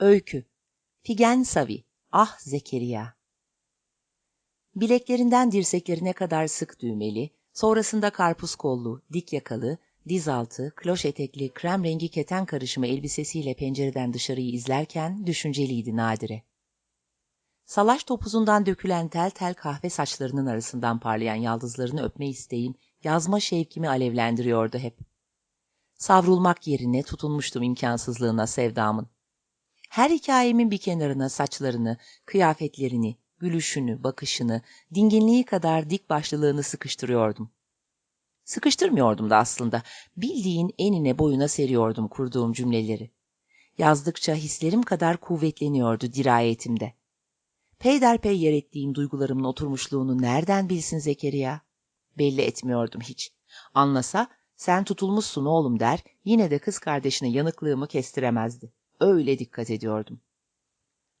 Öykü Figen Savi Ah Zekeriya Bileklerinden dirseklerine kadar sık düğmeli, sonrasında karpuz kollu, dik yakalı, diz altı, kloş etekli, krem rengi keten karışımı elbisesiyle pencereden dışarıyı izlerken düşünceliydi Nadire. Salaş topuzundan dökülen tel tel kahve saçlarının arasından parlayan yaldızlarını öpme isteğim, yazma şevkimi alevlendiriyordu hep. Savrulmak yerine tutunmuştum imkansızlığına sevdamın. Her hikayemin bir kenarına saçlarını, kıyafetlerini, gülüşünü, bakışını, dinginliği kadar dik başlılığını sıkıştırıyordum. Sıkıştırmıyordum da aslında. Bildiğin enine boyuna seriyordum kurduğum cümleleri. Yazdıkça hislerim kadar kuvvetleniyordu dirayetimde. Peyderpey yer ettiğim duygularımın oturmuşluğunu nereden bilsin Zekeriya? Belli etmiyordum hiç. Anlasa sen tutulmuşsun oğlum der, yine de kız kardeşine yanıklığımı kestiremezdi. Öyle dikkat ediyordum.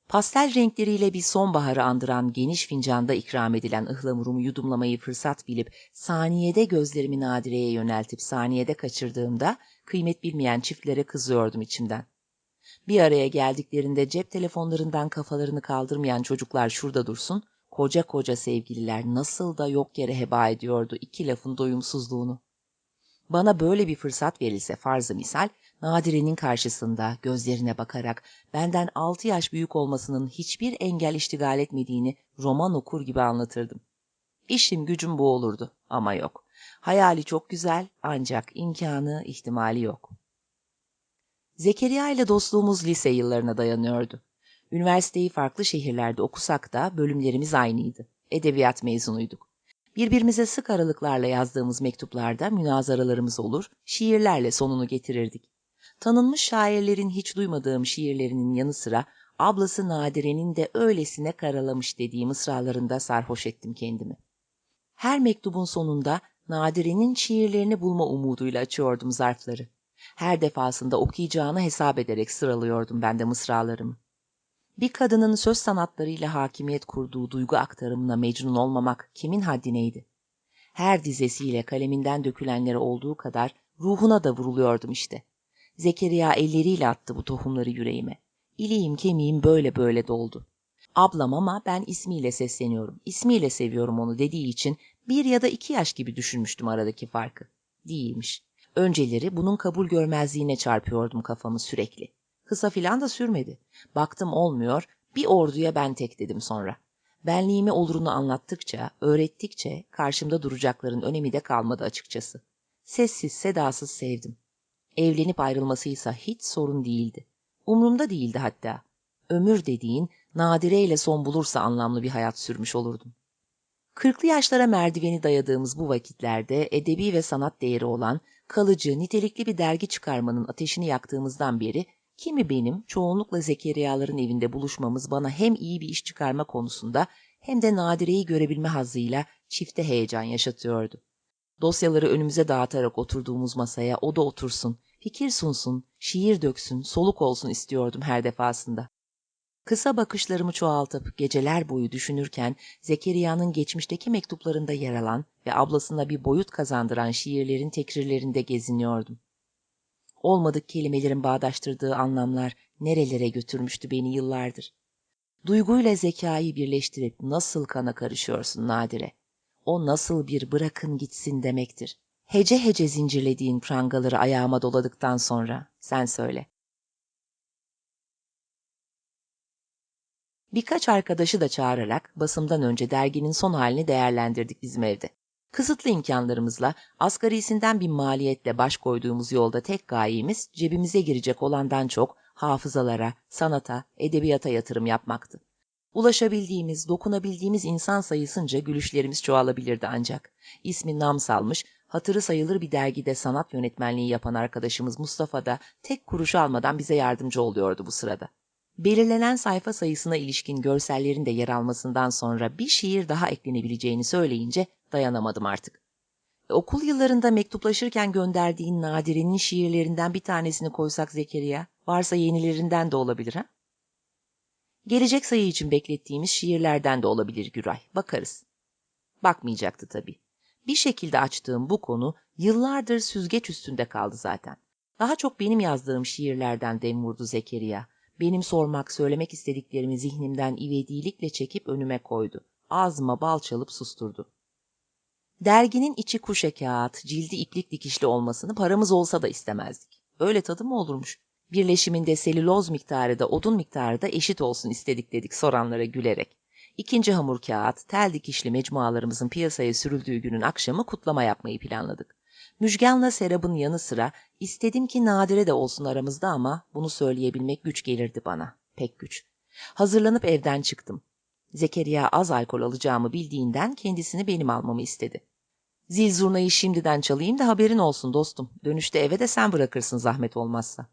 Pastel renkleriyle bir sonbaharı andıran geniş fincanda ikram edilen ıhlamurumu yudumlamayı fırsat bilip saniyede gözlerimi Nadire'ye yöneltip saniyede kaçırdığımda kıymet bilmeyen çiftlere kızıyordum içimden. Bir araya geldiklerinde cep telefonlarından kafalarını kaldırmayan çocuklar şurada dursun, koca koca sevgililer nasıl da yok yere heba ediyordu iki lafın doyumsuzluğunu. Bana böyle bir fırsat verilse farzı misal, Nadire'nin karşısında gözlerine bakarak benden altı yaş büyük olmasının hiçbir engel iştigal etmediğini roman okur gibi anlatırdım. İşim gücüm bu olurdu ama yok. Hayali çok güzel ancak imkanı, ihtimali yok. Zekeriya ile dostluğumuz lise yıllarına dayanıyordu. Üniversiteyi farklı şehirlerde okusak da bölümlerimiz aynıydı. Edebiyat mezunuyduk. Birbirimize sık aralıklarla yazdığımız mektuplarda münazaralarımız olur, şiirlerle sonunu getirirdik. Tanınmış şairlerin hiç duymadığım şiirlerinin yanı sıra ablası Nadire'nin de öylesine karalamış dediği mısralarında sarhoş ettim kendimi. Her mektubun sonunda Nadire'nin şiirlerini bulma umuduyla açıyordum zarfları. Her defasında okuyacağını hesap ederek sıralıyordum ben de mısralarımı. Bir kadının söz sanatlarıyla hakimiyet kurduğu duygu aktarımına mecnun olmamak kimin haddineydi? Her dizesiyle kaleminden dökülenleri olduğu kadar ruhuna da vuruluyordum işte. Zekeriya elleriyle attı bu tohumları yüreğime. İliğim kemiğim böyle böyle doldu. Ablam ama ben ismiyle sesleniyorum, ismiyle seviyorum onu dediği için bir ya da iki yaş gibi düşünmüştüm aradaki farkı. Değilmiş. Önceleri bunun kabul görmezliğine çarpıyordum kafamı sürekli. Kısa filan da sürmedi. Baktım olmuyor, bir orduya ben tek dedim sonra. Benliğimi olurunu anlattıkça, öğrettikçe karşımda duracakların önemi de kalmadı açıkçası. Sessiz, sedasız sevdim. Evlenip ayrılmasıysa hiç sorun değildi. Umrumda değildi hatta. Ömür dediğin nadire ile son bulursa anlamlı bir hayat sürmüş olurdum. Kırklı yaşlara merdiveni dayadığımız bu vakitlerde edebi ve sanat değeri olan kalıcı, nitelikli bir dergi çıkarmanın ateşini yaktığımızdan beri kimi benim çoğunlukla Zekeriyaların evinde buluşmamız bana hem iyi bir iş çıkarma konusunda hem de Nadire'yi görebilme hazzıyla çifte heyecan yaşatıyordu. Dosyaları önümüze dağıtarak oturduğumuz masaya o da otursun, fikir sunsun, şiir döksün, soluk olsun istiyordum her defasında. Kısa bakışlarımı çoğaltıp geceler boyu düşünürken Zekeriya'nın geçmişteki mektuplarında yer alan ve ablasına bir boyut kazandıran şiirlerin tekrirlerinde geziniyordum. Olmadık kelimelerin bağdaştırdığı anlamlar nerelere götürmüştü beni yıllardır. Duyguyla zekayı birleştirip nasıl kana karışıyorsun Nadire? O nasıl bir bırakın gitsin demektir. Hece hece zincirlediğin prangaları ayağıma doladıktan sonra sen söyle. Birkaç arkadaşı da çağırarak basımdan önce derginin son halini değerlendirdik bizim evde. Kısıtlı imkanlarımızla asgarisinden bir maliyetle baş koyduğumuz yolda tek gayemiz cebimize girecek olandan çok hafızalara, sanata, edebiyata yatırım yapmaktı. Ulaşabildiğimiz, dokunabildiğimiz insan sayısınca gülüşlerimiz çoğalabilirdi ancak. İsmi nam salmış, hatırı sayılır bir dergide sanat yönetmenliği yapan arkadaşımız Mustafa da tek kuruş almadan bize yardımcı oluyordu bu sırada. Belirlenen sayfa sayısına ilişkin görsellerin de yer almasından sonra bir şiir daha eklenebileceğini söyleyince dayanamadım artık. E, okul yıllarında mektuplaşırken gönderdiğin Nadire'nin şiirlerinden bir tanesini koysak Zekeriya, varsa yenilerinden de olabilir ha? Gelecek sayı için beklettiğimiz şiirlerden de olabilir Güray, bakarız. Bakmayacaktı tabii. Bir şekilde açtığım bu konu yıllardır süzgeç üstünde kaldı zaten. Daha çok benim yazdığım şiirlerden dem vurdu Zekeriya. Benim sormak, söylemek istediklerimi zihnimden ivedilikle çekip önüme koydu. Ağzıma bal çalıp susturdu. Derginin içi kuşe kağıt, cildi iplik dikişli olmasını paramız olsa da istemezdik. Öyle tadı mı olurmuş? Birleşiminde selüloz miktarı da odun miktarı da eşit olsun istedik dedik soranlara gülerek. İkinci hamur kağıt, tel dikişli mecmualarımızın piyasaya sürüldüğü günün akşamı kutlama yapmayı planladık. Müjgan'la Serap'ın yanı sıra istedim ki Nadire de olsun aramızda ama bunu söyleyebilmek güç gelirdi bana. Pek güç. Hazırlanıp evden çıktım. Zekeriya az alkol alacağımı bildiğinden kendisini benim almamı istedi. Zil zurnayı şimdiden çalayım da haberin olsun dostum. Dönüşte eve de sen bırakırsın zahmet olmazsa.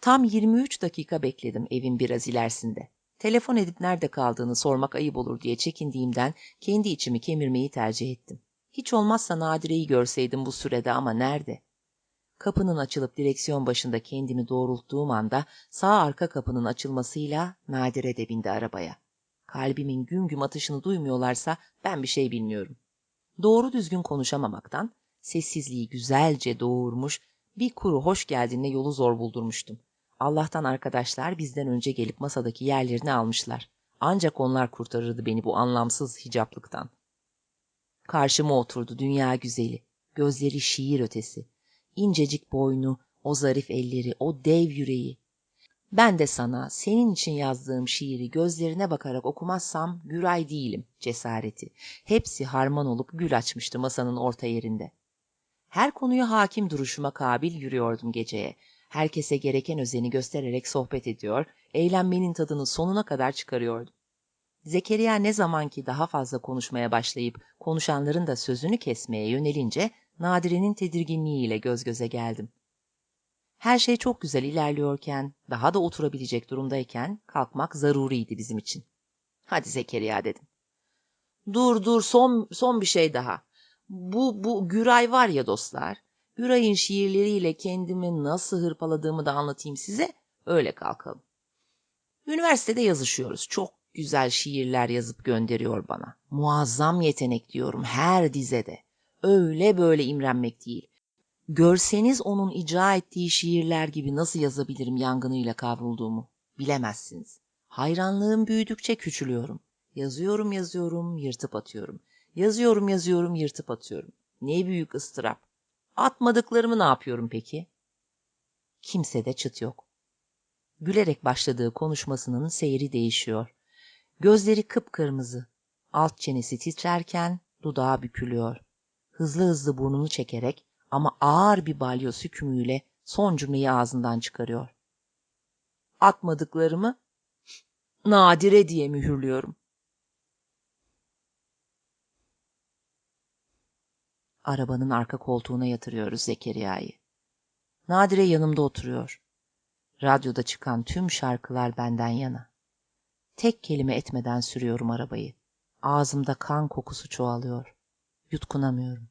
Tam 23 dakika bekledim evin biraz ilerisinde. Telefon edip nerede kaldığını sormak ayıp olur diye çekindiğimden kendi içimi kemirmeyi tercih ettim. Hiç olmazsa Nadire'yi görseydim bu sürede ama nerede? Kapının açılıp direksiyon başında kendimi doğrulttuğum anda sağ arka kapının açılmasıyla Nadire de bindi arabaya. Kalbimin güm güm atışını duymuyorlarsa ben bir şey bilmiyorum. Doğru düzgün konuşamamaktan, sessizliği güzelce doğurmuş, bir kuru hoş geldinle yolu zor buldurmuştum. Allah'tan arkadaşlar bizden önce gelip masadaki yerlerini almışlar. Ancak onlar kurtarırdı beni bu anlamsız hicaplıktan. Karşıma oturdu dünya güzeli, gözleri şiir ötesi, incecik boynu, o zarif elleri, o dev yüreği. Ben de sana senin için yazdığım şiiri gözlerine bakarak okumazsam Güray değilim cesareti. Hepsi harman olup gül açmıştı masanın orta yerinde. Her konuya hakim duruşuma kabil yürüyordum geceye. Herkese gereken özeni göstererek sohbet ediyor, eğlenmenin tadını sonuna kadar çıkarıyordum. Zekeriya ne zaman ki daha fazla konuşmaya başlayıp konuşanların da sözünü kesmeye yönelince Nadire'nin tedirginliğiyle göz göze geldim. Her şey çok güzel ilerliyorken, daha da oturabilecek durumdayken kalkmak zaruriydi bizim için. Hadi Zekeriya dedim. Dur dur son, son bir şey daha. Bu, bu Güray var ya dostlar. Güray'ın şiirleriyle kendimi nasıl hırpaladığımı da anlatayım size. Öyle kalkalım. Üniversitede yazışıyoruz. Çok güzel şiirler yazıp gönderiyor bana. Muazzam yetenek diyorum her dizede. Öyle böyle imrenmek değil. Görseniz onun icra ettiği şiirler gibi nasıl yazabilirim yangınıyla kavrulduğumu bilemezsiniz. Hayranlığım büyüdükçe küçülüyorum. Yazıyorum yazıyorum yırtıp atıyorum. Yazıyorum yazıyorum yırtıp atıyorum. Ne büyük ıstırap. Atmadıklarımı ne yapıyorum peki? Kimsede çıt yok. Gülerek başladığı konuşmasının seyri değişiyor. Gözleri kıpkırmızı, alt çenesi titrerken dudağı bükülüyor. Hızlı hızlı burnunu çekerek ama ağır bir balyoz hükmüyle son cümleyi ağzından çıkarıyor. Atmadıklarımı nadire diye mühürlüyorum. Arabanın arka koltuğuna yatırıyoruz Zekeriya'yı. Nadire yanımda oturuyor. Radyoda çıkan tüm şarkılar benden yana. Tek kelime etmeden sürüyorum arabayı. Ağzımda kan kokusu çoğalıyor. Yutkunamıyorum.